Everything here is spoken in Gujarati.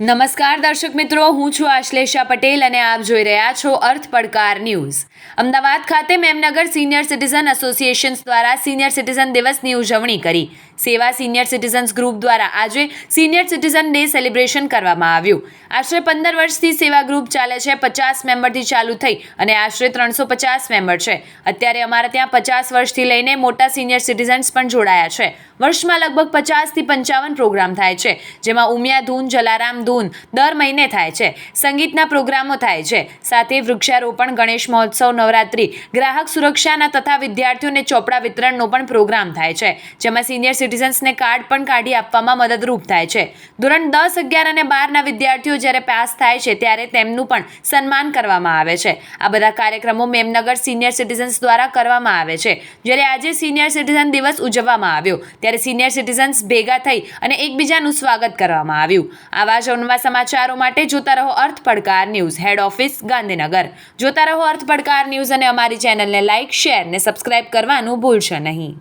નમસ્કાર દર્શક મિત્રો, હું છું આશ્લેષા પટેલ અને આપ જોઈ રહ્યા છો અર્થ પડકાર ન્યૂઝ. અમદાવાદ ખાતે મેમનગર સિનિયર સિટીઝન એસોસિએશન્સ દ્વારા સિનિયર સિટીઝન દિવસની ઉજવણી કરી. સેવા સિનિયર સિટીઝન્સ ગ્રુપ દ્વારા આજે સિનિયર સિટીઝન ડે સેલિબ્રેશન કરવામાં આવ્યું. આશરે પંદર વર્ષથી સેવા ગ્રુપ ચાલે છે, પચાસ મેમ્બરથી ચાલુ થઈ અને આશરે ત્રણસો પચાસ મેમ્બર છે. અત્યારે અમારા ત્યાં પચાસ વર્ષથી લઈને મોટા સિનિયર સિટીઝન્સ પણ જોડાયા છે. વર્ષમાં લગભગ પચાસથી પંચાવન પ્રોગ્રામ થાય છે, જેમાં ઉમિયા ધૂન, જલારામ ધૂન દર મહિને થાય છે. સંગીતના પ્રોગ્રામો થાય છે. સાથે વૃક્ષારોપણ, ગણેશ મહોત્સવ, નવરાત્રિ, ગ્રાહક સુરક્ષાના તથા વિદ્યાર્થીઓને ચોપડા વિતરણનો પણ પ્રોગ્રામ થાય છે. જેમાં સિનિયર સિટીઝન્સને કાર્ડ પણ કાઢી આપવામાં મદદરૂપ થાય છે. ધોરણ દસ, અગિયાર અને બારના વિદ્યાર્થીઓ જ્યારે પાસ થાય છે ત્યારે તેમનું પણ સન્માન કરવામાં આવે છે. આ બધા કાર્યક્રમો મેમનગર સિનિયર સિટીઝન્સ દ્વારા કરવામાં આવે છે. જ્યારે આજે સિનિયર સિટીઝન દિવસ ઉજવવામાં આવ્યો, ત્યારે સિનિયર સિટીઝન્સ ભેગા થઈ અને એકબીજાનું સ્વાગત કરવામાં આવ્યું. આવા જ અવનવા સમાચારો માટે જોતા રહો અર્થ પડકાર ન્યૂઝ, હેડ ઓફિસ, ગાંધીનગર. જોતા રહો અર્થ પડકાર ન્યૂઝ અને અમારી ચેનલને લાઇક શેર ને સબસ્ક્રાઇબ કરવાનું ભૂલશો નહીં.